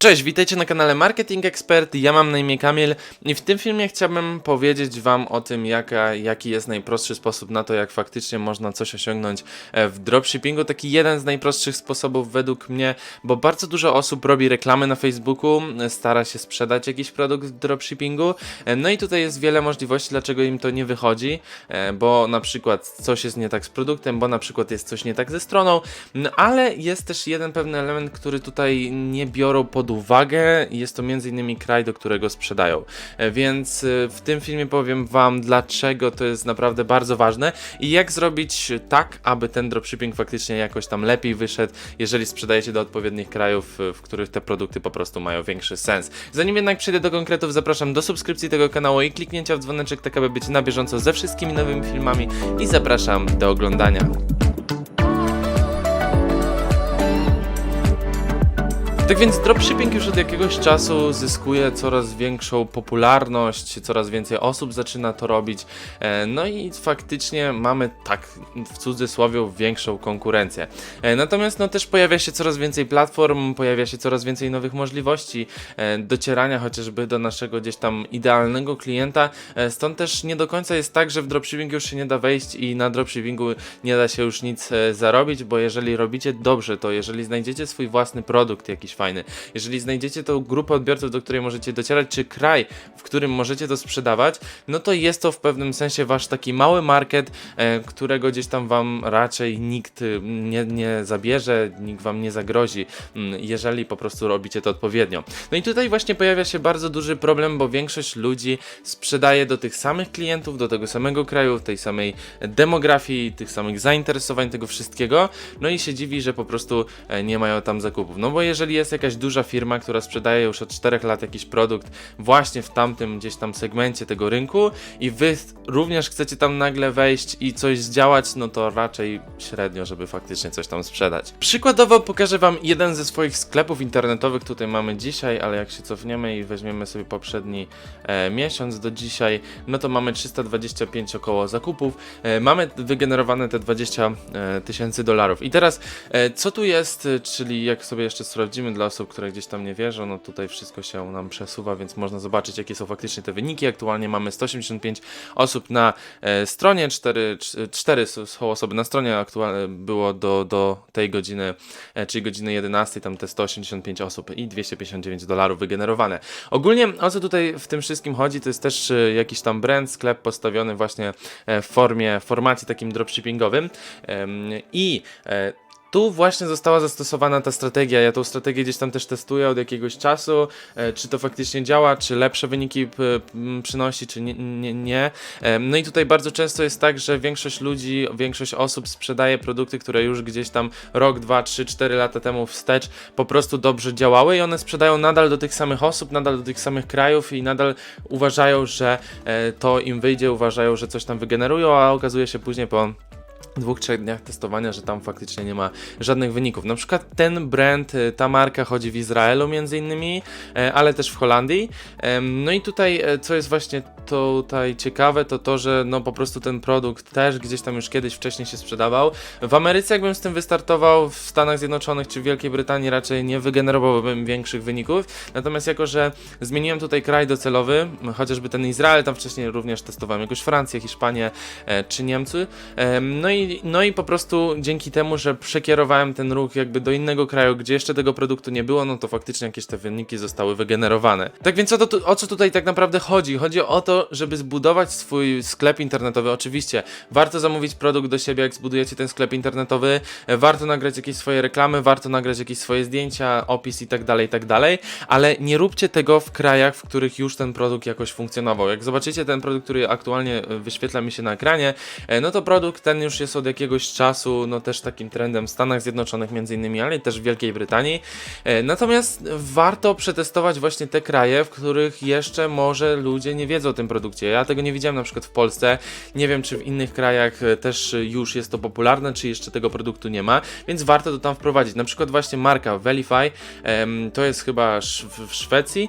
Cześć, witajcie na kanale Marketing Expert. Ja mam na imię Kamil i w tym filmie chciałbym powiedzieć Wam o tym, jaka, jaki jest najprostszy sposób na to, jak faktycznie można coś osiągnąć e, w dropshippingu. Taki jeden z najprostszych sposobów według mnie, bo bardzo dużo osób robi reklamy na Facebooku, e, stara się sprzedać jakiś produkt w dropshippingu. E, No i tutaj jest wiele możliwości, dlaczego im to nie wychodzi, bo na przykład coś jest nie tak z produktem, bo na przykład jest coś nie tak ze stroną, no, ale jest też jeden pewny element, który tutaj nie biorą pod uwagę. Jest to m.in. kraj, do którego sprzedają. E, Więc e, w tym filmie powiem Wam, dlaczego to jest naprawdę bardzo ważne i jak zrobić tak, aby ten dropshipping faktycznie jakoś tam lepiej wyszedł, jeżeli sprzedajecie do odpowiednich krajów, e, w których te produkty po prostu mają większy sens. Zanim jednak przejdę do konkretów, zapraszam do subskrypcji tego kanału i kliknięcia w dzwoneczek, tak aby być na bieżąco ze wszystkimi nowymi filmami i zapraszam do oglądania. Tak więc dropshipping już od jakiegoś czasu zyskuje coraz większą popularność, coraz więcej osób zaczyna to robić. e, No i faktycznie mamy tak w cudzysłowie większą konkurencję. E, Natomiast no też pojawia się coraz więcej platform, pojawia się coraz więcej nowych możliwości e, docierania chociażby do naszego gdzieś tam idealnego klienta. Stąd też nie do końca jest tak, że w dropshipping już się nie da wejść i na dropshippingu nie da się już nic zarobić, bo jeżeli robicie dobrze, to jeżeli znajdziecie swój własny produkt jakiś fajny, jeżeli znajdziecie tą grupę odbiorców, do której możecie docierać, czy kraj, w którym możecie to sprzedawać, no to jest to w pewnym sensie wasz taki mały market, e, którego gdzieś tam wam raczej nikt y, nie, nie zabierze, nikt wam nie zagrozi, mm, jeżeli po prostu robicie to odpowiednio. No i tutaj właśnie pojawia się bardzo duży problem, bo większość ludzi sprzedaje do tych samych klientów, do tego samego kraju, tej samej demografii, tych samych zainteresowań, tego wszystkiego, no i się dziwi, że po prostu e, nie mają tam zakupów. No bo jeżeli jest jakaś duża firma, która sprzedaje już od 4 lat jakiś produkt właśnie w tamtym gdzieś tam segmencie tego rynku i wy również chcecie tam nagle wejść i coś zdziałać, no to raczej średnio, żeby faktycznie coś tam sprzedać. Przykładowo pokażę wam jeden ze swoich sklepów internetowych, tutaj mamy dzisiaj, ale jak się cofniemy i weźmiemy sobie poprzedni e, miesiąc do dzisiaj, no to mamy 325 około zakupów, e, mamy wygenerowane te 20 e, tysięcy dolarów. I teraz, e, co tu jest, czyli jak sobie jeszcze sprawdzimy dla osób, które gdzieś tam nie wierzą, no tutaj wszystko się nam przesuwa, więc można zobaczyć, jakie są faktycznie te wyniki. Aktualnie mamy 185 osób na e, stronie, 4, 4 są osoby na stronie, aktualnie było do, do tej godziny, e, czyli godziny 11, tam te 185 osób i 259 dolarów wygenerowane. Ogólnie o co tutaj w tym wszystkim chodzi, to jest też e, jakiś tam brand, sklep postawiony właśnie e, w formie, w formacie takim dropshippingowym Em, i e, tu właśnie została zastosowana ta strategia. Ja tą strategię gdzieś tam też testuję od jakiegoś czasu. E, czy to faktycznie działa, czy lepsze wyniki przynosi, czy nie. nie, nie. No i tutaj bardzo często jest tak, że większość ludzi, większość osób sprzedaje produkty, które już gdzieś tam rok, dwa, trzy, cztery lata temu wstecz po prostu dobrze działały i one sprzedają nadal do tych samych osób, nadal do tych samych krajów i nadal uważają, że e, to im wyjdzie, uważają, że coś tam wygenerują, a okazuje się później po dwóch, trzech dniach testowania, że tam faktycznie nie ma żadnych wyników. Na przykład ten brand, y, ta marka chodzi w Izraelu między innymi, e, ale też w Holandii. No i tutaj, e, co jest właśnie tutaj ciekawe, to to, że no po prostu ten produkt też gdzieś tam już kiedyś wcześniej się sprzedawał. W Ameryce jakbym z tym wystartował, w Stanach Zjednoczonych czy w Wielkiej Brytanii raczej nie wygenerowałbym większych wyników. Natomiast jako, że zmieniłem tutaj kraj docelowy, chociażby ten Izrael, tam wcześniej również testowałem jakoś Francję, Hiszpanię e, czy Niemcy. Em, No i, no i po prostu dzięki temu, że przekierowałem ten ruch jakby do innego kraju, gdzie jeszcze tego produktu nie było, no to faktycznie jakieś te wyniki zostały wygenerowane. Tak więc o, to, o co tutaj tak naprawdę chodzi? Chodzi o to, żeby zbudować swój sklep internetowy. Oczywiście warto zamówić produkt do siebie, jak zbudujecie ten sklep internetowy, warto nagrać jakieś swoje reklamy, warto nagrać jakieś swoje zdjęcia, opis i tak dalej, i tak dalej, ale nie róbcie tego w krajach, w których już ten produkt jakoś funkcjonował. Jak zobaczycie ten produkt, który aktualnie wyświetla mi się na ekranie, e, no to produkt ten już jest od jakiegoś czasu, no też takim trendem w Stanach Zjednoczonych między innymi, ale też w Wielkiej Brytanii. E, Natomiast warto przetestować właśnie te kraje, w których jeszcze może ludzie nie wiedzą o tym produkcie. Ja tego nie widziałem na przykład w Polsce, nie wiem czy w innych krajach e, też już jest to popularne, czy jeszcze tego produktu nie ma, więc warto to tam wprowadzić. Na przykład właśnie marka Velify, to jest chyba w Szwecji,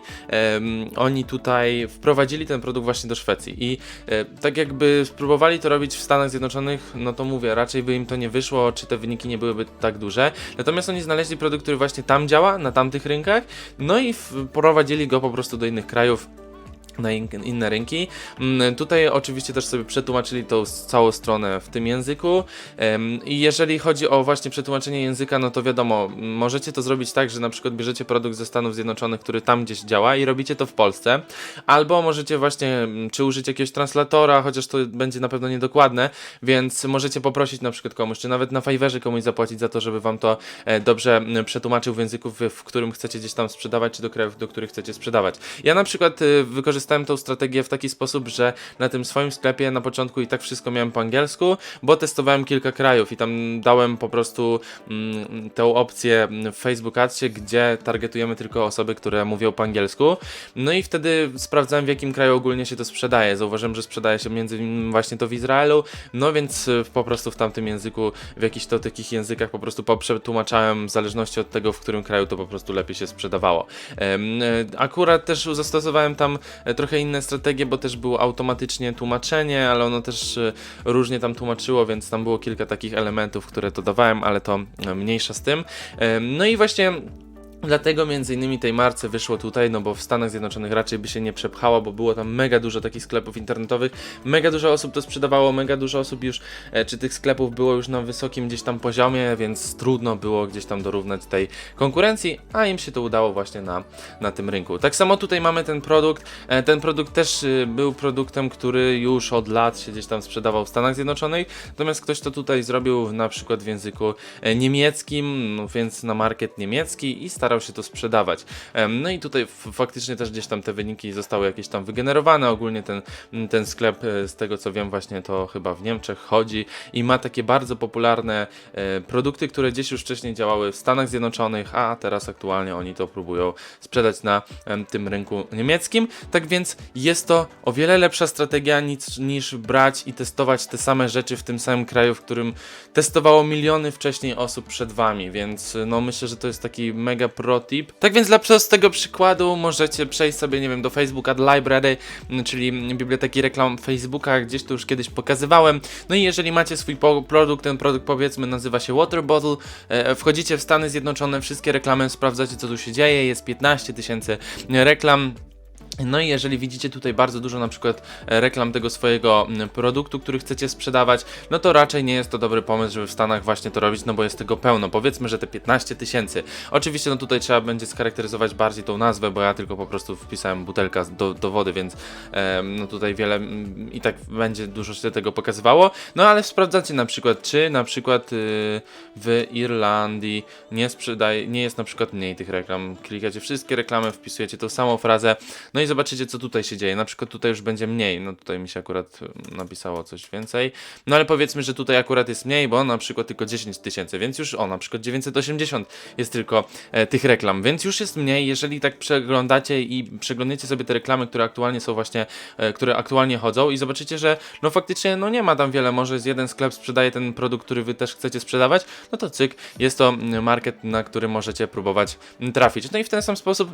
oni tutaj wprowadzili ten produkt właśnie do Szwecji i e, tak jakby spróbowali to robić w Stanach Zjednoczonych, no to mówię, raczej by im to nie wyszło, czy te wyniki nie byłyby tak duże. Natomiast oni znaleźli produkt, który właśnie tam działa, na tamtych rynkach, no i wprowadzili go po prostu do innych krajów na in inne rynki. Mm, Tutaj oczywiście też sobie przetłumaczyli tą całą stronę w tym języku. I jeżeli chodzi o właśnie przetłumaczenie języka, no to wiadomo, możecie to zrobić tak, że na przykład bierzecie produkt ze Stanów Zjednoczonych, który tam gdzieś działa i robicie to w Polsce, albo możecie właśnie m, czy użyć jakiegoś translatora, chociaż to będzie na pewno niedokładne, więc możecie poprosić na przykład komuś, czy nawet na Fiverrze komuś zapłacić za to, żeby wam to e, dobrze przetłumaczył w języku, w, którym chcecie gdzieś tam sprzedawać, czy do krajów, do których chcecie sprzedawać. Ja na przykład y, wykorzystałem tą strategię w taki sposób, że na tym swoim sklepie na początku i tak wszystko miałem po angielsku, bo testowałem kilka krajów i tam dałem po prostu mm, tę opcję w Facebook Adsie, gdzie targetujemy tylko osoby, które mówią po angielsku. No i wtedy sprawdzałem w jakim kraju ogólnie się to sprzedaje. Zauważyłem, że sprzedaje się między innymi właśnie to w Izraelu, no więc y, po prostu w tamtym języku, w jakichś to takich językach po prostu poprzetłumaczałem w zależności od tego, w którym kraju to po prostu lepiej się sprzedawało. E, Akurat też zastosowałem tam trochę inne strategie, bo też było automatycznie tłumaczenie, ale ono też e, różnie tam tłumaczyło, więc tam było kilka takich elementów, które to dawałem, ale to e, mniejsza z tym. No i właśnie. Dlatego między innymi tej marce wyszło tutaj, no bo w Stanach Zjednoczonych raczej by się nie przepchało, bo było tam mega dużo takich sklepów internetowych, mega dużo osób to sprzedawało, mega dużo osób już, e, czy tych sklepów było już na wysokim gdzieś tam poziomie, więc trudno było gdzieś tam dorównać tej konkurencji, a im się to udało właśnie na, na tym rynku. Tak samo tutaj mamy ten produkt, e, ten produkt też y, był produktem, który już od lat się gdzieś tam sprzedawał w Stanach Zjednoczonych, natomiast ktoś to tutaj zrobił na przykład w języku e, niemieckim, no więc na market niemiecki i starał się to sprzedawać. No i tutaj faktycznie też gdzieś tam te wyniki zostały jakieś tam wygenerowane. Ogólnie ten, ten sklep, e, z tego co wiem, właśnie to chyba w Niemczech chodzi i ma takie bardzo popularne e, produkty, które gdzieś już wcześniej działały w Stanach Zjednoczonych, a teraz aktualnie oni to próbują sprzedać na tym rynku niemieckim. Tak więc jest to o wiele lepsza strategia niż, niż brać i testować te same rzeczy w tym samym kraju, w którym testowało miliony wcześniej osób przed wami, więc no myślę, że to jest taki mega pro tip. Tak więc dla prostego przykładu możecie przejść sobie, nie wiem, do Facebook Ad Library, czyli biblioteki reklam Facebooka, gdzieś to już kiedyś pokazywałem. No i jeżeli macie swój produkt, ten produkt powiedzmy nazywa się Water Bottle, e, wchodzicie w Stany Zjednoczone, wszystkie reklamy, sprawdzacie co tu się dzieje, jest 15 tysięcy reklam. No i jeżeli widzicie tutaj bardzo dużo na przykład e, reklam tego swojego mm, produktu, który chcecie sprzedawać, no to raczej nie jest to dobry pomysł, żeby w Stanach właśnie to robić, no bo jest tego pełno. Powiedzmy, że te 15 tysięcy. Oczywiście no tutaj trzeba będzie scharakteryzować bardziej tą nazwę, bo ja tylko po prostu wpisałem butelka do, do wody, więc em, no tutaj wiele mm, i tak będzie dużo się tego pokazywało. No ale sprawdzacie na przykład, czy na przykład y, w Irlandii nie sprzedaje, nie jest na przykład mniej tych reklam. Klikacie wszystkie reklamy, wpisujecie tą samą frazę, no i zobaczycie, co tutaj się dzieje. Na przykład tutaj już będzie mniej. No tutaj mi się akurat y, napisało coś więcej. No ale powiedzmy, że tutaj akurat jest mniej, bo na przykład tylko 10 tysięcy, więc już o, na przykład 980 jest tylko e, tych reklam, więc już jest mniej. Jeżeli tak przeglądacie i przeglądacie sobie te reklamy, które aktualnie są właśnie, e, które aktualnie chodzą i zobaczycie, że no faktycznie no nie ma tam wiele. Może jest jeden sklep sprzedaje ten produkt, który wy też chcecie sprzedawać, no to cyk, jest to market, na który możecie próbować trafić. No i w ten sam sposób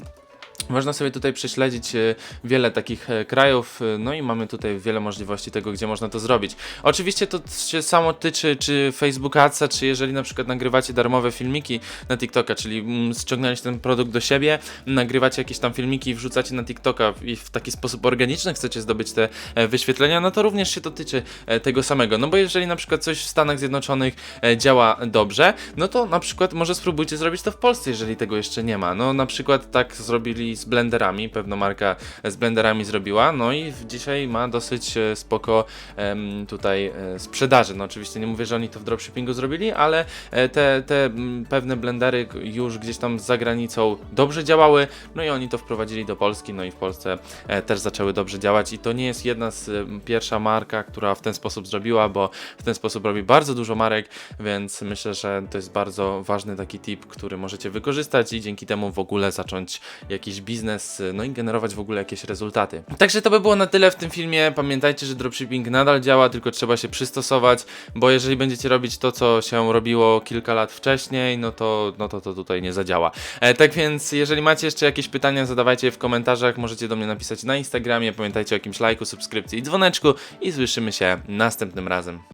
można sobie tutaj prześledzić e, wiele takich e, krajów, e, no i mamy tutaj wiele możliwości tego, gdzie można to zrobić. Oczywiście to się samo tyczy czy Facebook Adsa, czy jeżeli na przykład nagrywacie darmowe filmiki na TikToka, czyli mm, ściągnęliście ten produkt do siebie, nagrywacie jakieś tam filmiki i wrzucacie na TikToka i w taki sposób organiczny chcecie zdobyć te wyświetlenia, no to również się to tyczy tego samego. No bo jeżeli na przykład coś w Stanach Zjednoczonych działa dobrze, no to na przykład może spróbujcie zrobić to w Polsce, jeżeli tego jeszcze nie ma. No na przykład tak zrobili z blenderami, pewna marka z blenderami zrobiła, no i dzisiaj ma dosyć e, spoko tutaj e, sprzedaży. No oczywiście nie mówię, że oni to w dropshippingu zrobili, ale e, te, te pewne blendery już gdzieś tam za granicą dobrze działały, no i oni to wprowadzili do Polski, no i w Polsce też zaczęły dobrze działać. I to nie jest jedna z pierwsza marka, która w ten sposób zrobiła, bo w ten sposób robi bardzo dużo marek, więc myślę, że to jest bardzo ważny taki tip, który możecie wykorzystać i dzięki temu w ogóle zacząć jakiś biznes, no i generować w ogóle jakieś rezultaty. Także to by było na tyle w tym filmie. Pamiętajcie, że dropshipping nadal działa, tylko trzeba się przystosować, bo jeżeli będziecie robić to, co się robiło kilka lat wcześniej, no to, no to, to tutaj nie zadziała. E, tak więc, jeżeli macie jeszcze jakieś pytania, zadawajcie je w komentarzach, możecie do mnie napisać na Instagramie. Pamiętajcie o jakimś lajku, subskrypcji i dzwoneczku i słyszymy się następnym razem.